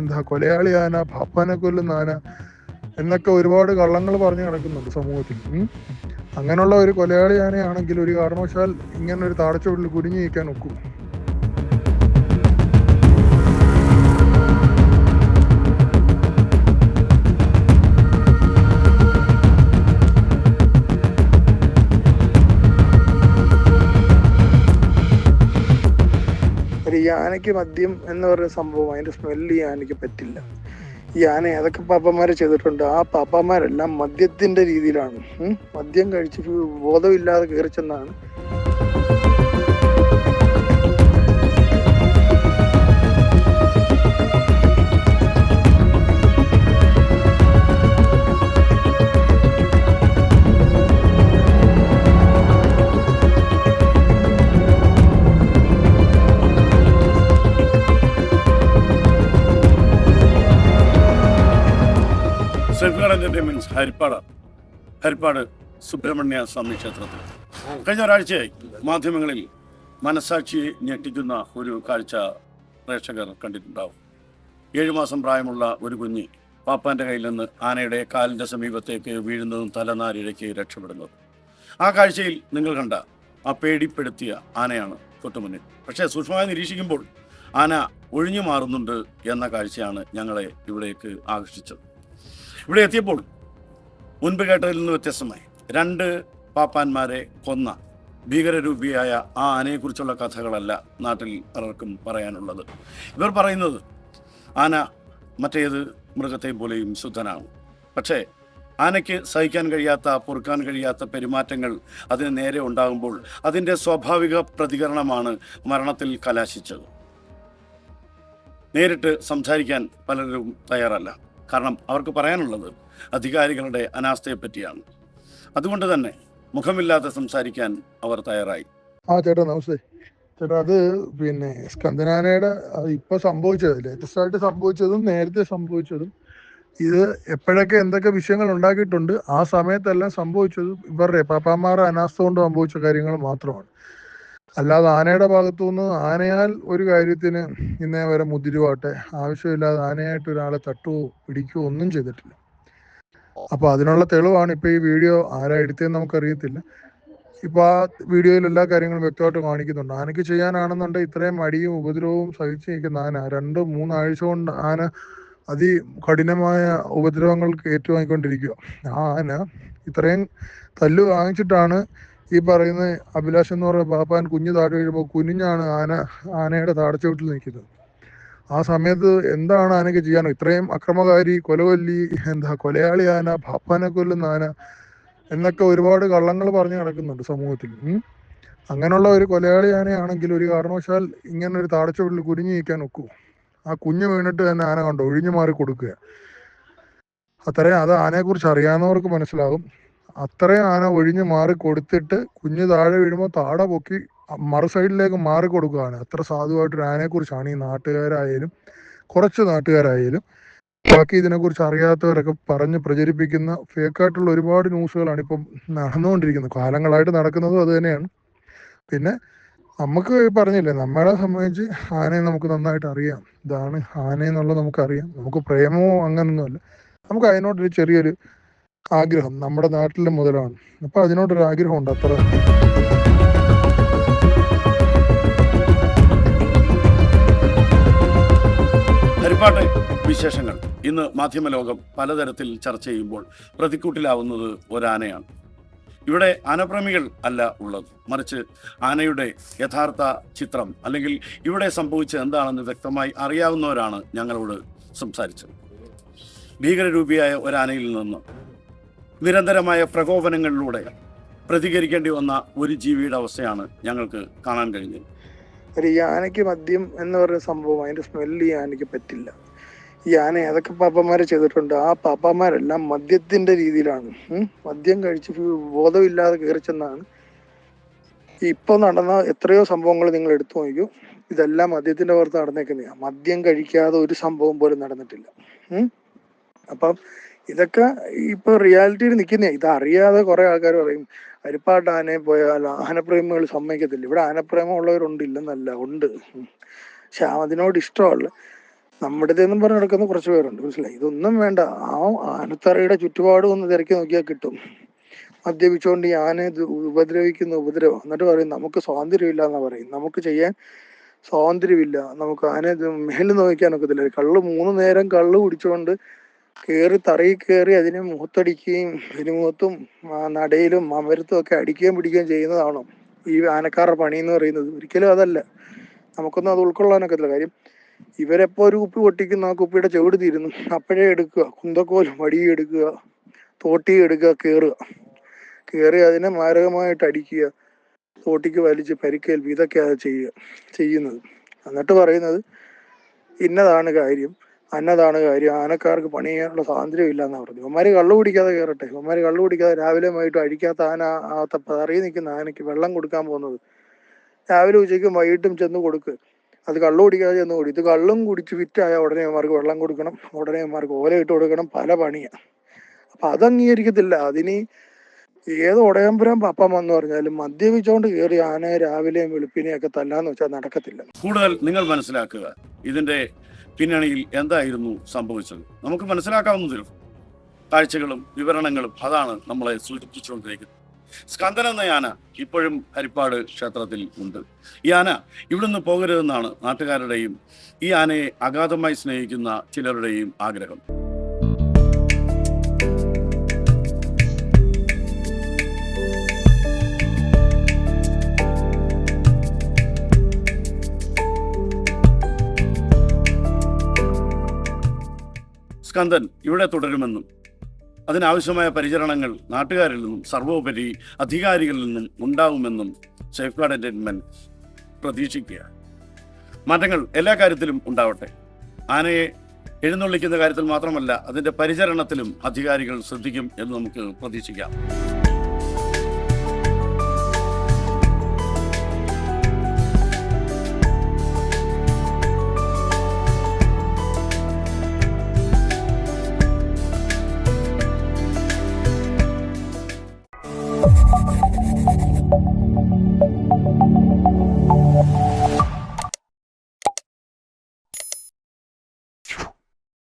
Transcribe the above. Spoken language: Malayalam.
എന്താ കൊലയാളി ആന പാപ്പാനെ കൊല്ലുന്ന ആന എന്നൊക്കെ ഒരുപാട് കള്ളങ്ങൾ പറഞ്ഞു നടക്കുന്നുണ്ട് സമൂഹത്തിൽ. അങ്ങനെയുള്ള ഒരു കൊലയാളി ആനയാണെങ്കിൽ ഒരു കാരണവശാൽ ഇങ്ങനെ ഒരു താടച്ചുവട്ടിൽ കുടുങ്ങി നിൽക്കാൻ ഒക്കും ഒരു യാനയ്ക്ക് മദ്യം എന്ന് പറയുന്ന സംഭവം അതിന്റെ സ്മെല്ല് ഈ ആനയ്ക്ക് പറ്റില്ല. ആന ഏതൊക്കെ പാപ്പന്മാരെ ചെയ്തിട്ടുണ്ട്? ആ പാപ്പന്മാരെല്ലാം മദ്യത്തിന്റെ രീതിയിലാണ്. മദ്യം കഴിച്ച് ബോധമില്ലാതെ കയറി ചെന്നാണ് ഹരിപ്പാട് ഹരിപ്പാട് സുബ്രഹ്മണ്യ സ്വാമി ക്ഷേത്രത്തിൽ. കഴിഞ്ഞ ഒരാഴ്ചയായി മാധ്യമങ്ങളിൽ മനസാക്ഷിയെ ഞെട്ടിക്കുന്ന ഒരു കാഴ്ച പ്രേക്ഷകർ കണ്ടിട്ടുണ്ടാവും. ഏഴു മാസം പ്രായമുള്ള ഒരു കുഞ്ഞ് പാപ്പാന്റെ കയ്യിൽ നിന്ന് ആനയുടെ കാലിന്റെ സമീപത്തേക്ക് വീഴുന്നതും തലനാരിഴയ്ക്ക് രക്ഷപ്പെടുന്നതും. ആ കാഴ്ചയിൽ നിങ്ങൾ കണ്ട ആ പേടിപ്പെടുത്തിയ ആനയാണ് തൊട്ടുമുന്നിൽ. പക്ഷേ സൂക്ഷ്മമായി നിരീക്ഷിക്കുമ്പോൾ ആന ഒഴിഞ്ഞു മാറുന്നുണ്ട് എന്ന കാഴ്ചയാണ് ഞങ്ങളെ ഇവിടേക്ക് ആകർഷിച്ചത്. ഇവിടെ എത്തിയപ്പോൾ മുൻപ് കേട്ടതിൽ നിന്ന് വ്യത്യസ്തമായി രണ്ട് പാപ്പാന്മാരെ കൊന്ന ഭീകരരൂപിയായ ആ ആനയെക്കുറിച്ചുള്ള കഥകളല്ല നാട്ടിൽ പലർക്കും പറയാനുള്ളത്. ഇവർ പറയുന്നത് ആന മറ്റേത് മൃഗത്തെ പോലെയും ശുദ്ധനാണ്. പക്ഷേ ആനയ്ക്ക് സഹിക്കാൻ കഴിയാത്ത പൊറുക്കാൻ കഴിയാത്ത പെരുമാറ്റങ്ങൾ അതിന് നേരെ ഉണ്ടാകുമ്പോൾ അതിന്റെ സ്വാഭാവിക പ്രതികരണമാണ് മരണത്തിൽ കലാശിച്ചത്. നേരിട്ട് സംസാരിക്കാൻ പലരും തയ്യാറല്ല. കാരണം അവർക്ക് പറയാനുള്ളത് അധികാരികളുടെ അനാസ്ഥയെ പറ്റിയാണ്. അതുകൊണ്ട് തന്നെ മുഖമില്ലാതെ സംസാരിക്കാൻ അവർ തയ്യാറായി. ആ ചേട്ടാ നമസ്തേ. ചേട്ടാ അത് പിന്നെ സ്കന്ദനാനയുടെ ഇപ്പൊ സംഭവിച്ചത് ലേറ്റസ്റ്റ് ആയിട്ട് സംഭവിച്ചതും നേരത്തെ സംഭവിച്ചതും ഇത് എപ്പോഴൊക്കെ എന്തൊക്കെ വിഷയങ്ങൾ ഉണ്ടാക്കിയിട്ടുണ്ട് ആ സമയത്തെല്ലാം സംഭവിച്ചതും ഇവരുടെ പാപ്പാമാരുടെ അനാസ്ഥ കൊണ്ട് സംഭവിച്ച കാര്യങ്ങൾ മാത്രമാണ്. അല്ലാതെ ആനയുടെ ഭാഗത്തു നിന്ന് ആനയാൽ ഒരു കാര്യത്തിന് ഇന്നേ വരെ മുതിരുവാട്ടെ. ആവശ്യമില്ലാതെ ആനയായിട്ട് ഒരാളെ തട്ടുവോ പിടിക്കുകയോ ഒന്നും ചെയ്തിട്ടില്ല. അപ്പൊ അതിനുള്ള തെളിവാണ് ഇപ്പൊ ഈ വീഡിയോ ആരാ എടുത്തതെന്ന് നമുക്കറിയത്തില്ല. ഇപ്പൊ ആ വീഡിയോയിൽ എല്ലാ കാര്യങ്ങളും വ്യക്തമായിട്ട് കാണിക്കുന്നുണ്ട്. ആനയ്ക്ക് ചെയ്യാനാണെന്നുണ്ടെങ്കിൽ ഇത്രയും മടിയും ഉപദ്രവവും സഹിച്ചു നിൽക്കുന്ന ആന രണ്ട് മൂന്നാഴ്ച കൊണ്ട് ആന അതി കഠിനമായ ഉപദ്രവങ്ങൾക്ക് ഏറ്റുവാങ്ങിക്കൊണ്ടിരിക്കുക. ആ ആന ഇത്രയും തല്ല് വാങ്ങിച്ചിട്ടാണ് ഈ പറയുന്ന അഭിലാഷ് എന്ന് പറയുന്ന പാപ്പാൻ കുഞ്ഞ് താഴെ വീഴുമ്പോൾ കുനിഞ്ഞാണ് ആന ആനയുടെ താടച്ചവിട്ടിൽ നിൽക്കുന്നത്. ആ സമയത്ത് എന്താണ് ആനയ്ക്ക് ചെയ്യാൻ? ഇത്രയും അക്രമകാരി കൊലകൊല്ലി എന്താ കൊലയാളി ആന പാപ്പാനെ കൊല്ലുന്ന ആന എന്നൊക്കെ ഒരുപാട് കള്ളങ്ങൾ പറഞ്ഞു നടക്കുന്നുണ്ട് സമൂഹത്തിൽ. അങ്ങനെയുള്ള ഒരു കൊലയാളി ആനയാണെങ്കിൽ ഒരു കാരണവശാൽ ഇങ്ങനെ ഒരു താടച്ചവിട്ടിൽ കുനിഞ്ഞു നിൽക്കാൻ ഒക്കൂ. ആ കുഞ്ഞ് വീണിട്ട് തന്നെ ആന കണ്ടോ? ഒഴിഞ്ഞു മാറി കൊടുക്കുക. അത്രയും അത് ആനയെക്കുറിച്ച് അറിയാവുന്നവർക്ക് മനസ്സിലാകും അത്രയും ആന ഒഴിഞ്ഞു മാറി കൊടുത്തിട്ട് കുഞ്ഞ് താഴെ വീഴുമ്പോൾ താട പൊക്കി മറു സൈഡിലേക്ക് മാറി കൊടുക്കുകയാണ് അത്ര സാധുവായിട്ടൊരു ആനയെക്കുറിച്ചാണ് ഈ നാട്ടുകാരായാലും കുറച്ച് നാട്ടുകാരായാലും. ബാക്കി ഇതിനെക്കുറിച്ച് അറിയാത്തവരൊക്കെ പറഞ്ഞ് പ്രചരിപ്പിക്കുന്ന ഫേക്കായിട്ടുള്ള ഒരുപാട് ന്യൂസുകളാണ് ഇപ്പം നടന്നുകൊണ്ടിരിക്കുന്നത്. കാലങ്ങളായിട്ട് നടക്കുന്നതും അത് തന്നെയാണ്. പിന്നെ നമുക്ക് പറഞ്ഞില്ലേ നമ്മളെ സംബന്ധിച്ച് ആനയെ നമുക്ക് നന്നായിട്ട് അറിയാം. ഇതാണ് ആനയെന്നുള്ളത് നമുക്കറിയാം. നമുക്ക് പ്രേമമോ അങ്ങനൊന്നുമല്ല. നമുക്ക് അതിനോടൊരു ചെറിയൊരു ആഗ്രഹം നമ്മുടെ നാട്ടിലെ മുതലാണ്. അപ്പൊ അതിനോടൊരു ആഗ്രഹം ഉണ്ട് അത്ര. ഹരിപ്പാട്ടെ വിശേഷങ്ങൾ. ഇന്ന് മാധ്യമലോകം പലതരത്തിൽ ചർച്ച ചെയ്യുമ്പോൾ പ്രതിക്കൂട്ടിലാവുന്നത് ഒരാനയാണ്. ഇവിടെ ആനപ്രേമികൾ അല്ല ഉള്ളത്. മറിച്ച് ആനയുടെ യഥാർത്ഥ ചിത്രം അല്ലെങ്കിൽ ഇവിടെ സംഭവിച്ച എന്താണെന്ന് വ്യക്തമായി അറിയാവുന്നവരാണ് ഞങ്ങളോട് സംസാരിച്ചത്. ഭീകരരൂപിയായ ഒരാനയിൽ നിന്ന് നിരന്തരമായ പ്രകോപനങ്ങളിലൂടെ പ്രതികരിക്കേണ്ടി വന്ന ഒരു ജീവിയുടെ അവസ്ഥയാണ് ഞങ്ങൾക്ക് കാണാൻ കഴിഞ്ഞത്. ഒരു യാനയ്ക്ക് മദ്യം എന്ന് പറയുന്ന സംഭവം അതിന്റെ സ്മെല്ല് ഈ ആനയ്ക്ക് പറ്റില്ല ആന ഏതൊക്കെ പാപ്പന്മാരെ ചെയ്തിട്ടുണ്ട്? ആ പാപ്പന്മാരെല്ലാം മദ്യത്തിന്റെ രീതിയിലാണ്. മദ്യം കഴിച്ച് ബോധമില്ലാതെ കയറി ചെന്നാണ്. ഇപ്പൊ നടന്ന എത്രയോ സംഭവങ്ങൾ നിങ്ങൾ എടുത്തു നോക്കൂ. ഇതെല്ലാം മദ്യത്തിന്റെ പുറത്ത് നടന്നേക്കുന്നതാണ് മദ്യം കഴിക്കാതെ ഒരു സംഭവം പോലും നടന്നിട്ടില്ല. അപ്പം ഇതൊക്കെ ഇപ്പൊ റിയാലിറ്റിയിൽ നിൽക്കുന്ന ഇത് അറിയാതെ കുറെ ആൾക്കാർ പറയും അരിപ്പാട്ട് ആനയെ പോയാൽ ആനപ്രേമികൾ സമ്മതിക്കത്തില്ല. ഇവിടെ ആനപ്രേമം ഉള്ളവരുണ്ട് ഇല്ലെന്നല്ല ഉണ്ട്. പക്ഷെ അതിനോട് ഇഷ്ടമുള്ള നമ്മുടെ ഇതെന്നും പറഞ്ഞ് നടക്കുന്ന കുറച്ച് പേരുണ്ട്. മനസ്സിലായി? ഇതൊന്നും വേണ്ട. ആ ആനത്തറയുടെ ചുറ്റുപാടും ഒന്ന് തിരക്കി നോക്കിയാൽ കിട്ടും. മദ്യപിച്ചുകൊണ്ട് ഈ ആനയെ ഉപദ്രവിക്കുന്ന ഉപദ്രവം. എന്നിട്ട് പറയും നമുക്ക് സ്വാതന്ത്ര്യമില്ല എന്നാ പറയും. നമുക്ക് ചെയ്യാൻ സ്വാതന്ത്ര്യമില്ല. നമുക്ക് ആനയെ മേലിൽ നോക്കിക്കാൻ ഒക്കത്തില്ല കള്ള് മൂന്ന് നേരം കള്ള് കുടിച്ചുകൊണ്ട് കയറി തറയിൽ കയറി അതിനെ മുഖത്തടിക്കുകയും തിരുമുഖത്തും ആ നടയിലും അമരത്തും ഒക്കെ അടിക്കുകയും പിടിക്കുകയും ചെയ്യുന്നതാണോ ഈ ആനക്കാരുടെ പണി എന്ന് പറയുന്നത്? ഒരിക്കലും അതല്ല. നമുക്കൊന്നും അത് ഉൾക്കൊള്ളാനൊക്കത്തില്ല. കാര്യം ഇവരെപ്പോ ഒരു കുപ്പി പൊട്ടിക്കുന്ന ആ കുപ്പിയുടെ ചുവട് തീരുന്നു. അപ്പോഴേ എടുക്കുക. കുന്തക്കോലും വടിയും എടുക്കുക. തോട്ടി എടുക്കുക കയറുക കയറി അതിനെ മാരകമായിട്ട് അടിക്കുക. തോട്ടിക്ക് വലിച്ച് പരിക്കേൽപ്പി ഇതൊക്കെയാണ് ചെയ്യുക. ചെയ്യുന്നത്. എന്നിട്ട് പറയുന്നത് ഇന്നതാണ് കാര്യം. അന്നതാണ് കാര്യം. ആനക്കാർക്ക് പണി ചെയ്യാനുള്ള സ്വാതന്ത്ര്യം ഇല്ല എന്നാ പറഞ്ഞു ഇവന്മാര് കള്ളു കുടിക്കാതെ കയറട്ടെ ഇവന്മാര് കള്ളു കുടിക്കാതെ രാവിലെ വൈകിട്ട് അഴിക്കാത്ത ആന ആ തറി നിൽക്കുന്ന ആനയ്ക്ക് വെള്ളം കൊടുക്കാൻ പോകുന്നത്. രാവിലെ ഉച്ചയ്ക്കും വൈകിട്ടും ചെന്ന് കൊടുക്ക്. അത് കള്ളു കുടിക്കാതെ ചെന്ന് കൊടുക്കും ഇത് കള്ളും കുടിച്ച് വിറ്റായ ഉടനെ അവന്മാർക്ക് വെള്ളം കൊടുക്കണം. ഉടനെ അവന്മാർക്ക് ഓല ഇട്ട് കൊടുക്കണം. പല പണിയാ. അപ്പൊ അത് അംഗീകരിക്കത്തില്ല അതിന് ഏത് ഉടയമ്പുരം പപ്പം എന്ന് പറഞ്ഞാലും മദ്യപിച്ചോണ്ട് കയറി ആനയെ രാവിലെയും വെളുപ്പിനെയും ഒക്കെ തല്ലാന്ന് വെച്ചാൽ നടക്കത്തില്ല. കൂടുതൽ നിങ്ങൾ മനസ്സിലാക്കുക. ഇതിന്റെ പിന്നണിയിൽ എന്തായിരുന്നു സംഭവിച്ചത്? നമുക്ക് മനസ്സിലാക്കാവുന്നതിൽ കാഴ്ചകളും വിവരണങ്ങളും അതാണ് നമ്മളെ സൂചിപ്പിച്ചുകൊണ്ടിരിക്കുന്നത്. സ്കന്ദൻ എന്ന യാന ഇപ്പോഴും ഹരിപ്പാട് ക്ഷേത്രത്തിൽ ഉണ്ട്. ഈ ആന ഇവിടുന്ന് പോകരുതെന്നാണ് നാട്ടുകാരുടെയും ഈ ആനയെ അഗാധമായി സ്നേഹിക്കുന്ന ചിലരുടെയും ആഗ്രഹം. സ്കന്ദൻ ഇവിടെ തുടരുമെന്നും അതിനാവശ്യമായ പരിചരണങ്ങൾ നാട്ടുകാരിൽ നിന്നും സർവോപരി അധികാരികളിൽ നിന്നും ഉണ്ടാവുമെന്നും സേഫ് ഗാർഡ് എന്റർടൈൻമെന്റ് പ്രതീക്ഷിക്കുക. മാറ്റങ്ങൾ എല്ലാ കാര്യത്തിലും ഉണ്ടാവട്ടെ. ആനയെ എഴുന്നള്ളിക്കുന്ന കാര്യത്തിൽ മാത്രമല്ല അതിന്റെ പരിചരണത്തിലും അധികാരികൾ ശ്രദ്ധിക്കും എന്ന് നമുക്ക് പ്രതീക്ഷിക്കാം.